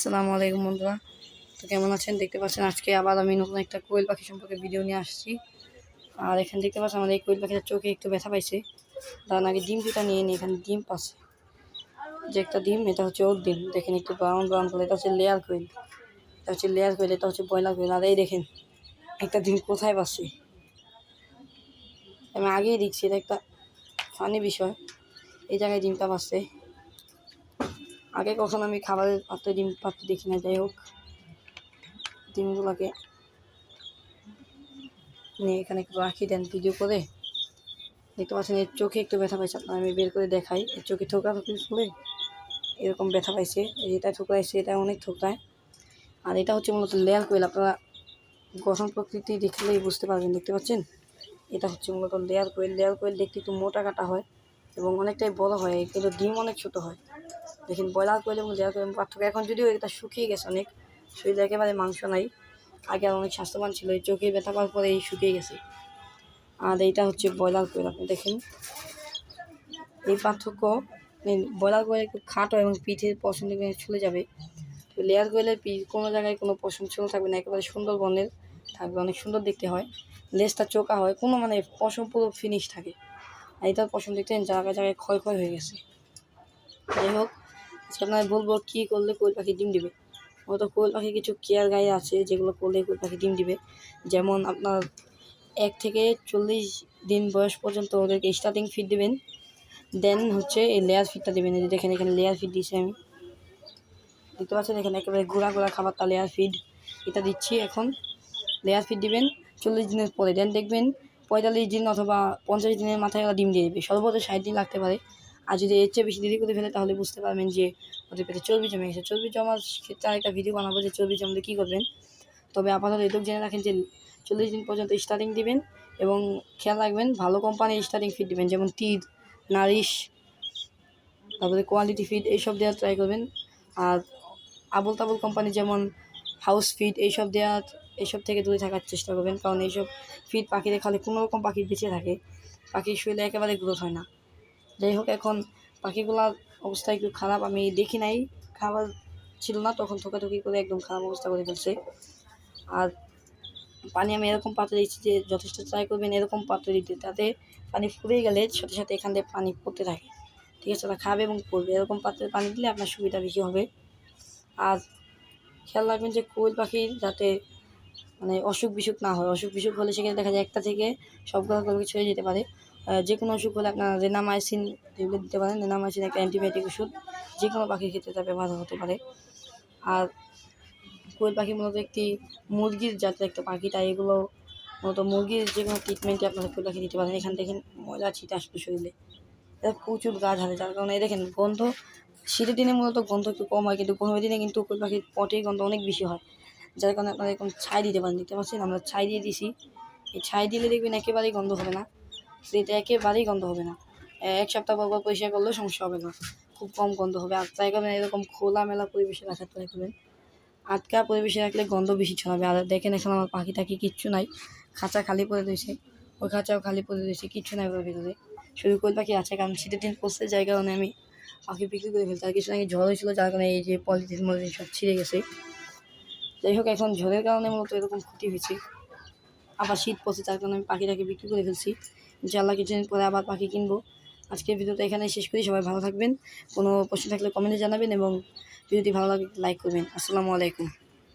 আসসালামু আলাইকুম বন্ধুরা। তো কেমন আছেন? দেখতে পাচ্ছেন আজকে আবার আমি নতুন একটা কোয়েল পাখি সম্পর্কে ভিডিও নিয়ে আসছি। আর এখানে দেখতে পাচ্ছেন আমাদের এই কোয়েল পাখিটার চোখে একটু ব্যথা পাইছে। তার আগে ডিম দুটা নিয়ে নিই, এখানে ডিম পাচ্ছে। যে একটা ডিম, এটা হচ্ছে ওর ডিম। দেখেন একটু ব্রাউন ব্রাউন করে এটা হচ্ছে লেয়ার কোয়েল। এটা হচ্ছে লেয়ার কোয়েল, এটা হচ্ছে ব্রয়লার কোয়েল। আর এই দেখেন, একটা ডিম কোথায় পাচ্ছে? আমি আগেই দেখছি, এটা একটা ফানি বিষয়। এই জায়গায় ডিমটা পাচ্ছে। আগে কখনো আমি খাবারের পাত্রে, ডিম পাত্রে দেখি না, যাই হোক। ডিমগুলোকে নিয়ে এখানে একটু রাখি দেন ভিডিও করে। দেখতে পাচ্ছেন, এর চোখে একটু ব্যথা পাইছে। আপনার আমি বের করে দেখাই। এর চোখে ঠোকা ঠুকি ফুলে এরকম ব্যথা পাইছে। এটা ঠোকরাইছে, এটা অনেক ঠোকরায়। আর এটা হচ্ছে মূলত লেয়ার কোয়েল। আপনারা গঠন প্রকৃতি দেখলেই বুঝতে পারবেন, দেখতে পাচ্ছেন? এটা হচ্ছে মূলত লেয়ার কোয়েল। লেয়ার কোয়েল দেখতে একটু মোটা কাটা হয় এবং অনেকটাই বড় হয়। কিন্তু ডিম অনেক ছোট হয়। দেখেন ব্রয়লার কোয়েল এবং লেয়ার পার্থক্য এখন যদিও এটা শুকিয়ে গেছে অনেক, শরীরে একেবারে মাংস নাই। আগে অনেক স্বাস্থ্যবান ছিল, এই চোখে ব্যথা পাওয়ার পরে এই শুকিয়ে গেছে। আর এইটা হচ্ছে ব্রয়লার কোয়েল আপনি দেখেন। এই পার্থক্য ব্রয়লার কোয়েল একটু খাটো এবং পিঠের পশম চলে যাবে। তো লেয়ার কোয়েলের পিঠ কোনো জায়গায় কোনো পশম ছিল থাকবে না, একেবারে সুন্দর বর্ণের থাকবে, অনেক সুন্দর দেখতে হয়। লেজটা চোকা হয়, কোনো মানে পশম পুরো ফিনিশ থাকে। আর এটার পশম দেখতেন জায়গায় জায়গায় ক্ষয় ক্ষয় হয়ে গেছে। যাই হোক আজকে বলব, কী করলে কোয়েল পাখি ডিম দিবে? হয়তো কোয়েল পাখি কিছু কেয়ার গায়ে আছে যেগুলো করলে কোয়েল পাখি ডিম দিবে। যেমন আপনার এক থেকে চল্লিশ দিন বয়স পর্যন্ত ওদেরকে স্টার্টিং ফিড দেবেন। দেন হচ্ছে এই লেয়ার ফিডটা দেবেন। এই যে দেখেন, এখানে লেয়ার ফিড দিয়েছি আমি। দেখতে পাচ্ছেন, এখানে একেবারে গুঁড়া গুঁড়া খাবারটা লেয়ার ফিড এটা দিচ্ছি এখন। লেয়ার ফিড দিবেন চল্লিশ দিনের পরে। দেন দেখবেন পঁয়তাল্লিশ দিন অথবা পঞ্চাশ দিনের মাথায় ওরা ডিম দিয়ে দেবে। সর্বোচ্চ ষাট দিন লাগতে পারে। আর যদি এর চেয়ে বেশি দেরি করে ফেলে, তাহলে বুঝতে পারবেন যে ওদের পেটে চর্বি জমে গেছে। চর্বি জমার ক্ষেত্রে আরেকটা ভিডিও বানাবো যে চর্বি জমলে কী করবেন। তবে আপাতত এটুকু জেনে রাখেন যে চল্লিশ দিন পর্যন্ত স্টার্টিং দিবেন এবং খেয়াল রাখবেন ভালো কোম্পানির স্টার্টিং ফিড দিবেন, যেমন টির নারিশ তারপরে কোয়ালিটি ফিড এইসব দেওয়ার ট্রাই করবেন। আর আবল তাবল কোম্পানি যেমন হাউস ফিড এইসব দেওয়ার, এইসব থেকে দূরে থাকার চেষ্টা করবেন। কারণ এইসব ফিড পাখিদের খালে কোনো রকম পাখি বেঁচে থাকে। পাখির শরীরে একেবারে গ্রোথ হয় না। যাই হোক এখন পাখিগুলার অবস্থা একটু খারাপ, আমি দেখি নাই। খাবার ছিল না, তখন থোকাথুকি করে একদম খারাপ অবস্থা করে ফেলছে। আর পানি আমি এরকম পাত্রে দিচ্ছি যে যথেষ্ট ট্রাই করবেন এরকম পাত্রে দিতে, তাতে পানি ফুরে গেলে সাথে সাথে এখান থেকে পানি পড়তে থাকে। ঠিক আছে, ওরা খাবে এবং পড়বে। এরকম পাত্রে পানি দিলে আপনার সুবিধা বেশি হবে। আর খেয়াল রাখবেন যে কোয়েল পাখির যাতে মানে অসুখ বিসুখ না হয়। অসুখ বিসুখ হলে সেখানে দেখা যায় একটা থেকে সবগুলো কোয়েলকে ছড়িয়ে যেতে পারে। যে কোনো অসুখ হলে আপনার রেনামাইসিন এগুলো দিতে পারেন। রেনামাইসিন একটা অ্যান্টিবায়োটিক ওষুধ, যে কোনো পাখির ক্ষেত্রে তা ব্যবহার হতে পারে। আর কোয়েল পাখি মূলত একটি মুরগির জাতের একটা পাখি, তাই এগুলো মূলত মুরগির যে কোনো ট্রিটমেন্টে আপনারা কোয়েল পাখি দিতে পারেন। এখান থেকে ময়লা ছিটে আসবে শরীরে। এটা প্রচুর গাছ হারে যার কারণে দেখেন গন্ধ, শীতের দিনে মূলত গন্ধ একটু কম হয়, কিন্তু গরমের দিনে কিন্তু কোয়েল পাখির পটের গন্ধ অনেক বেশি হয়, যার কারণে আপনারা এরকম ছাই দিতে পারেন। দেখতে পাচ্ছেন? আমরা ছাই দিয়ে দিছি। এই ছাই দিলে দেখবেন একেবারেই গন্ধ হবে না। সেটা একেবারেই গন্ধ হবে না। এক সপ্তাহ পর পর পরিষ্কার করলেও সমস্যা হবে না। খুব কম গন্ধ হবে। আর তাই কারণে এরকম খোলামেলা পরিবেশে রাখার ট্রাই করবেন। আটকা পরিবেশে রাখলে গন্ধ বেশি ছড়াবে। আর দেখেন এখন আমার পাখি টাকি কিচ্ছু নাই। খাঁচা খালি পড়ে রয়েছে। ওই খাঁচাও খালি পড়ে রয়েছে। কিচ্ছু নাই ওর ভিতরে। শুধু কোয়েল পাখি আছে। কারণ শীতের দিন পড়ছে যার কারণে আমি পাখি বিক্রি করে ফেলতে। আর কিছু নাকি ঝড় হয়েছিল, যার কারণে এই যে পলিথিন মলিথিন সব ছিঁড়ে গেছে। যাই হোক, এখন ঝড়ের কারণে মূলত এরকম ক্ষতি হয়েছে। আবার শীত পড়ছে তার কারণে আমি পাখিটাকে বিক্রি করে ফেলছি। ইনশাআল্লাহ কিছুদিন পরে আবার পাখি কিনবো। আজকের ভিডিওটা এখানে শেষ করি। সবাই ভালো থাকবেন। কোনো প্রশ্ন থাকলে কমেন্টে জানাবেন এবং ভিডিওটি ভালো লাগলে লাইক করবেন। আসসালামু আলাইকুম।